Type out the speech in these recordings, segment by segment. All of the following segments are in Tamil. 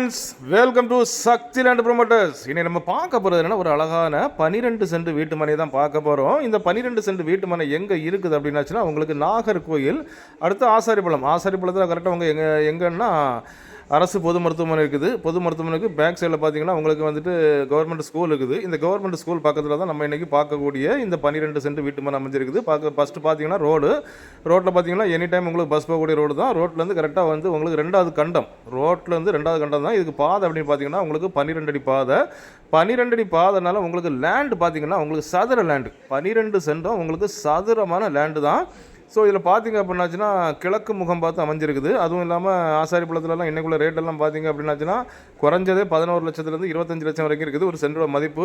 Friends welcome to Sakthi land promoters இனி நம்ம பார்க்க போகிறது என்னன்னா ஒரு அழகான பனிரெண்டு சென்ட் வீட்டு மனை தான் பார்க்க போகிறோம் இந்த பனிரெண்டு சென்ட் வீட்டு மனை எங்கே இருக்குது அப்படின்னாச்சுன்னா உங்களுக்கு நாகர்கோயில் அடுத்து ஆசாரிப்பள்ளம் ஆசாரிப்பழத்தில் கரெக்டாக உங்கள் எங்கே எங்கன்னா அரசு பொது மருத்துவமனை இருக்குது. பொது மருத்துவமனைக்கு பேக் சைடில் பார்த்தீங்கன்னா உங்களுக்கு வந்துட்டு கவர்மெண்ட் ஸ்கூல் இருக்குது. இந்த கவர்மெண்ட் ஸ்கூல் பக்கத்தில் தான் நம்ம இன்றைக்கி பார்க்கக்கூடிய இந்த பன்னிரெண்டு சென்ட் வீட்டு மனை அமைஞ்சிருக்குது. பார்க்க ஃபஸ்ட்டு பார்த்தீங்கன்னா ரோடு ரோட்டில் பார்த்தீங்கன்னா எனி டைம் உங்களுக்கு பஸ் போகக்கூடிய ரோடு தான். ரோட்லேருந்து கரெக்டாக வந்து உங்களுக்கு ரெண்டாவது கண்டம். ரோட்லேருந்து ரெண்டாவது கண்டம் தான். இதுக்கு பாதை அப்படின்னு பார்த்தீங்கன்னா உங்களுக்கு பன்னிரெண்டு அடி பாதை. பன்னிரெண்டு அடி பாதைனால உங்களுக்கு லேண்டு பார்த்தீங்கன்னா உங்களுக்கு சதுர லேண்டு பன்னிரெண்டு சென்டும் உங்களுக்கு சதுரமான லேண்டு தான். ஸோ இதில் பார்த்தீங்க அப்படின்னாச்சுன்னா கிழக்கு முகம் பார்த்து அமைஞ்சிருக்குது. அதுவும் இல்லாமல் ஆசாரிப்பள்ளத்துலலாம் இன்னைக்குள்ள ரேட்டெல்லாம் பார்த்தீங்க அப்படின்னாச்சுன்னா குறைஞ்சதே பதினோரு லட்சத்துலேருந்து இருபத்தஞ்சு லட்சம் வரைக்கும் இருக்குது. ஒரு சென்டோட மதிப்பு.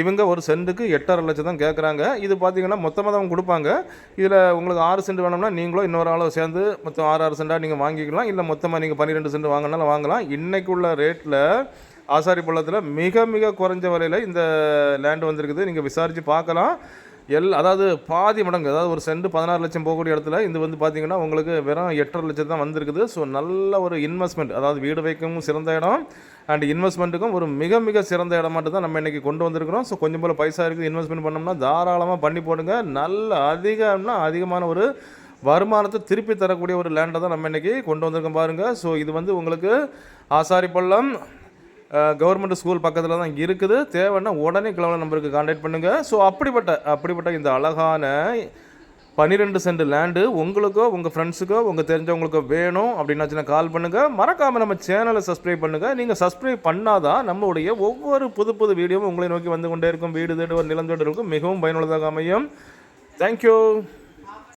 இவங்க ஒரு சென்ட்டுக்கு எட்டரை லட்சம் தான் கேட்குறாங்க இது பார்த்தீங்கன்னா மொத்தமாக தான் கொடுப்பாங்க. இதில் உங்களுக்கு ஆறு சென்ட் வேணும்னா நீங்களும் இன்னொரு ஆளும் சேர்ந்து மொத்தம் ஆறு ஆறு சென்டாக நீங்கள் வாங்கிக்கலாம். இல்லை மொத்தமாக நீங்கள் பன்னிரெண்டு சென்ட் வாங்கினாலும் வாங்கலாம். இன்னைக்குள்ள ரேட்டில் ஆசாரி பள்ளத்தில் மிக மிக குறைஞ்ச விலையில் இந்த லேண்டு வந்திருக்குது. நீங்கள் விசாரித்து பார்க்கலாம் எல் அதாவது பாதி மடங்கு அதாவது ஒரு சென்ட் பதினாறு லட்சம் போகக்கூடிய இடத்துல இது வந்து பார்த்தீங்கன்னா உங்களுக்கு வெறும் எட்டரை லட்சம் தான் வந்திருக்குது. ஸோ நல்ல ஒரு இன்வெஸ்ட்மெண்ட் அதாவது வீடு வைக்கவும் சிறந்த இடம் அண்ட் இன்வெஸ்ட்மெண்ட்டுக்கும் ஒரு மிக மிக சிறந்த இடம் மட்டும் தான் நம்ம இன்றைக்கி கொண்டு வந்திருக்கிறோம். ஸோ கொஞ்சம் போல் பைசா இருக்குது இன்வெஸ்ட்மெண்ட் பண்ணோம்னா தாராளமாக பண்ணி போடுங்க. நல்ல அதிகம்னா அதிகமான ஒரு வருமானத்தை திருப்பி தரக்கூடிய ஒரு லேண்டை தான் நம்ம இன்றைக்கி கொண்டு வந்திருக்கோம் பாருங்கள் ஸோ இது வந்து உங்களுக்கு ஆசாரிப்பள்ளம் கவர்மெண்ட் ஸ்கூல் பக்கத்தில் தான் இருக்குது. தேவைன்னா உடனே கிளம்பல நம்பருக்கு காண்டாக்ட் பண்ணுங்கள் ஸோ அப்படிப்பட்ட அப்படிப்பட்ட இந்த அழகான பன்னிரெண்டு சென்ட் லேண்டு உங்களுக்கோ உங்கள் ஃப்ரெண்ட்ஸுக்கோ உங்கள் தெரிஞ்சவங்களுக்கோ வேணும் அப்படின்னாச்சுன்னா கால் பண்ணுங்கள் மறக்காமல் நம்ம சேனலை சப்ஸ்கிரைப் பண்ணுங்கள் நீங்கள் சப்ஸ்கிரைப் பண்ணாதான் நம்மளுடைய ஒவ்வொரு புது புது வீடியோவும் உங்களை நோக்கி வந்து கொண்டே இருக்கும். வீடு தேடுவோர் நிலம் தேடு மிகவும் பயனுள்ளதாக அமையும். தேங்க்யூ